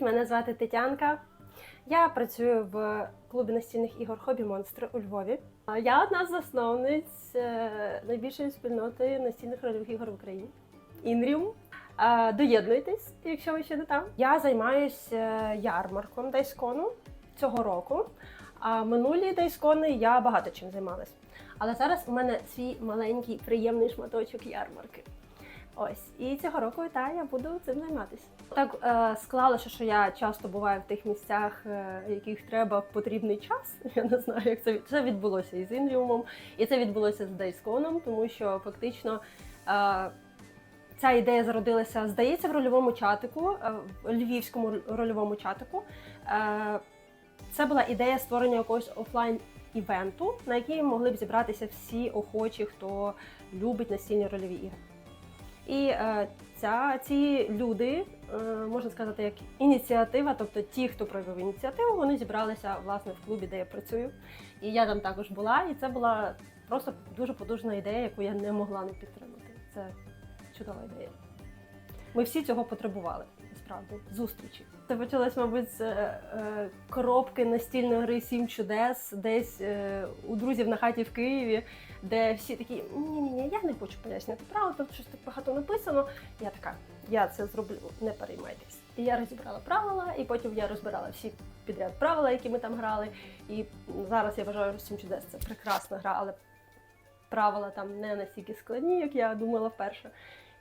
Привіт, мене звати Тетянка. Я працюю в клубі настільних ігор Хобі Монстри у Львові. Я одна з засновниць е, найбільшої спільноти настільних рольових ігор в Україні. Інріум. Е, Доєднуйтесь, якщо ви ще не там. Я займаюся ярмарком Дайскону цього року. А минулі Дайскони я багато чим займалась. Але зараз у мене свій маленький приємний шматочок ярмарки. Ось і цього року та я буду цим займатися. Так е, склалося, що я часто буваю в тих місцях, е, яких треба в потрібний час. Я не знаю, як це це відбулося із Інріумом, і це відбулося з Дайсконом, тому що фактично. Е, Ця ідея зародилася, здається, в рольовому чатику, е, в львівському рольовому чатику. Е, Це була ідея створення якогось офлайн івенту, на який могли б зібратися всі охочі, хто любить настільні рольові ігри. І е, ця, ці люди, е, можна сказати, як ініціатива, тобто ті, хто проявив ініціативу, вони зібралися власне в клубі, де я працюю. І я там також була, і це була просто дуже потужна ідея, яку я не могла не підтримати. Це чудова ідея. Ми всі цього потребували, насправді, зустрічі. Це почалось, мабуть, з е, е, коробки настільної гри Сім чудес, десь е, у друзів на хаті в Києві, де всі такі: ні, ні, ні, я не хочу пояснювати правила, тут щось так багато написано. Я така, я це зроблю, не переймайтесь. І я розібрала правила, і потім я розбирала всі підряд правила, які ми там грали. І зараз я вважаю, що Сім чудес це прекрасна гра, але правила там не настільки складні, як я думала вперше.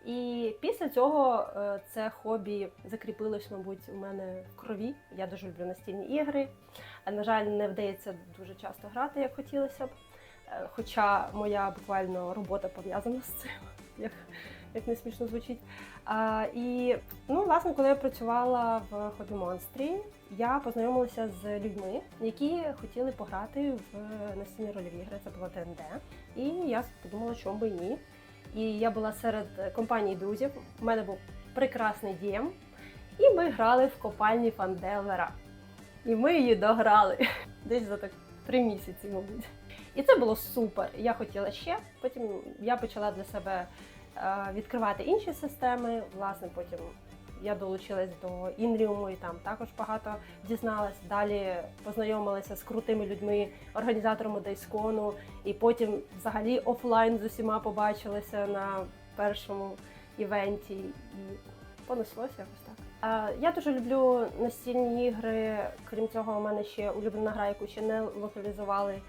І після цього е, це хобі закріпилось, мабуть, у мене в крові. Я дуже люблю настільні ігри. Е, На жаль, не вдається дуже часто грати, як хотілося б. Е, Хоча моя буквально робота пов'язана з цим, як, як не смішно звучить. А, і ну, власне, коли я працювала в хобі монстрі, я познайомилася з людьми, які хотіли пограти в настільні рольові ігри. Це була ДНД. І я подумала, чому би ні. І я була серед компанії друзів. У мене був прекрасний дієм. І ми грали в копальні Фанделера. І ми її дограли десь за так три місяці, мабуть. І це було супер. Я хотіла ще. Потім я почала для себе е, відкривати інші системи. Власне, потім я долучилась до Інріуму і там також багато дізналась. Далі познайомилася з крутими людьми, організаторами Дайскону, і потім взагалі офлайн з усіма побачилася на першому івенті і понеслося якось так. Я дуже люблю настільні ігри. Крім цього, у мене ще улюблена гра, яку ще не локалізували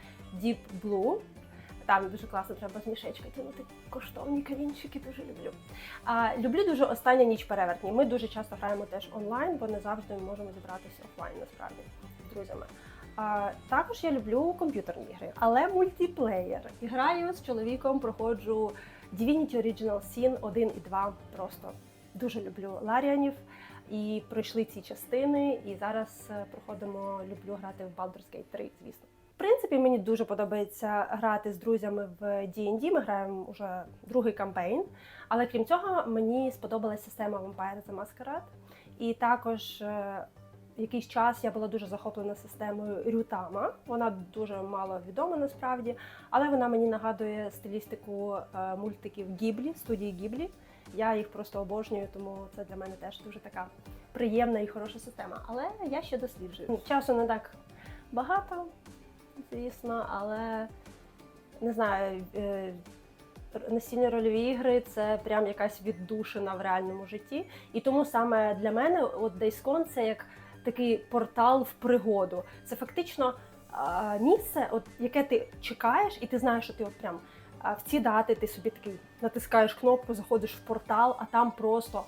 Deep Blue. Там дуже класно треба з мішечка тягнути коштовні камінчики, дуже люблю. А, люблю дуже остання ніч перевертні. Ми дуже часто граємо теж онлайн, бо не завжди ми можемо зібратися офлайн насправді з друзями. А, також я люблю комп'ютерні ігри, але мультиплеєр. І граю з чоловіком, проходжу Divinity Original Sin 1 і 2. Просто дуже люблю Ларіанів. І пройшли ці частини, і зараз е, проходимо. Люблю грати в Baldur's Gate 3, звісно. Принципі, мені дуже подобається грати з друзями в D&D. Ми граємо вже другий кампейн. Але крім цього, мені сподобалася система Vampire the Masquerade. І також е, якийсь час я була дуже захоплена системою Рютама. Вона дуже мало відома насправді, але вона мені нагадує стилістику е, мультиків Гіблі, студії Гіблі. Я їх просто обожнюю, тому це для мене теж дуже така приємна і хороша система. Але я ще досліджую. Часу не так багато, звісно, але не знаю. е, Настільні рольові ігри це прям якась віддушина в реальному житті. І тому саме для мене от Days це як такий портал в пригоду. Це фактично місце, от, яке ти чекаєш, і ти знаєш, що ти от прям в ці дати ти собі такий натискаєш кнопку, заходиш в портал, а там просто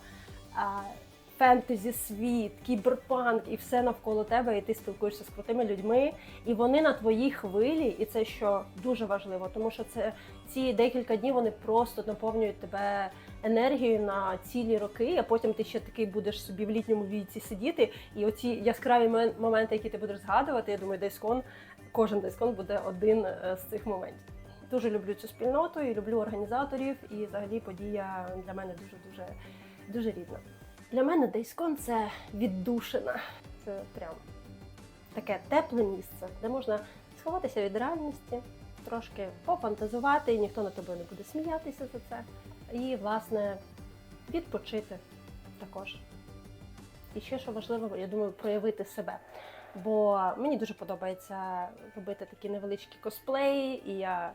фентезі світ, кіберпанк і все навколо тебе, і ти спілкуєшся з крутими людьми, і вони на твоїй хвилі, і це що дуже важливо, тому що це ці декілька днів вони просто наповнюють тебе енергією на цілі роки, а потім ти ще такий будеш собі в літньому віці сидіти, і оці яскраві моменти, які ти будеш згадувати, я думаю, Дайскон, кожен Дайскон буде один е, з цих моментів. Дуже люблю цю спільноту і люблю організаторів, і взагалі подія для мене дуже дуже дуже рідна. Для мене Дайскон це віддушина. Це прям таке тепле місце, де можна сховатися від реальності, трошки пофантазувати, і ніхто на тебе не буде сміятися за це. І, власне, відпочити також. і ще що важливо, я думаю, проявити себе. Бо мені дуже подобається робити такі невеличкі косплеї, і я,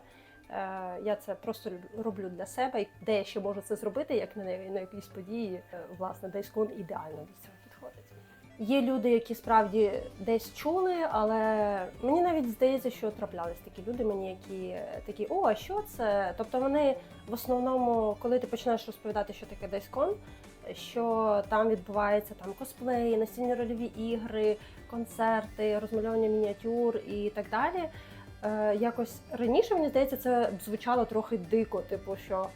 я це просто роблю для себе. І де я ще можу це зробити, як на, якійсь події, е, власне, Дайскон ідеально до цього підходить. Є люди, які справді десь чули, але мені навіть здається, що траплялись такі люди, мені які е, такі, о, а що це? Тобто вони в основному, коли ти починаєш розповідати, що таке Дайскон, що там відбувається там косплеї, настільні рольові ігри, концерти, розмальовування мініатюр і так далі. Е, якось раніше, мені здається, це звучало трохи дико, типу, що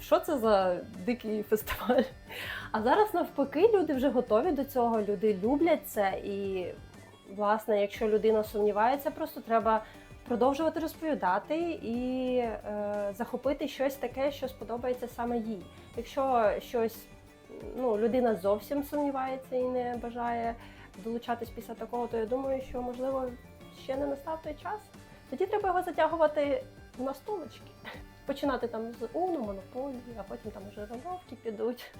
що це за дикий фестиваль? А зараз навпаки, люди вже готові до цього, люди люблять це. І, власне, якщо людина сумнівається, просто треба продовжувати розповідати і е, захопити щось таке, що сподобається саме їй. Якщо щось ну, людина зовсім сумнівається і не бажає долучатись після такого, то я думаю, що можливо ще не настав той час. Тоді треба його затягувати на столочки. Починати там з Уну, монополії, а потім там вже рановки підуть.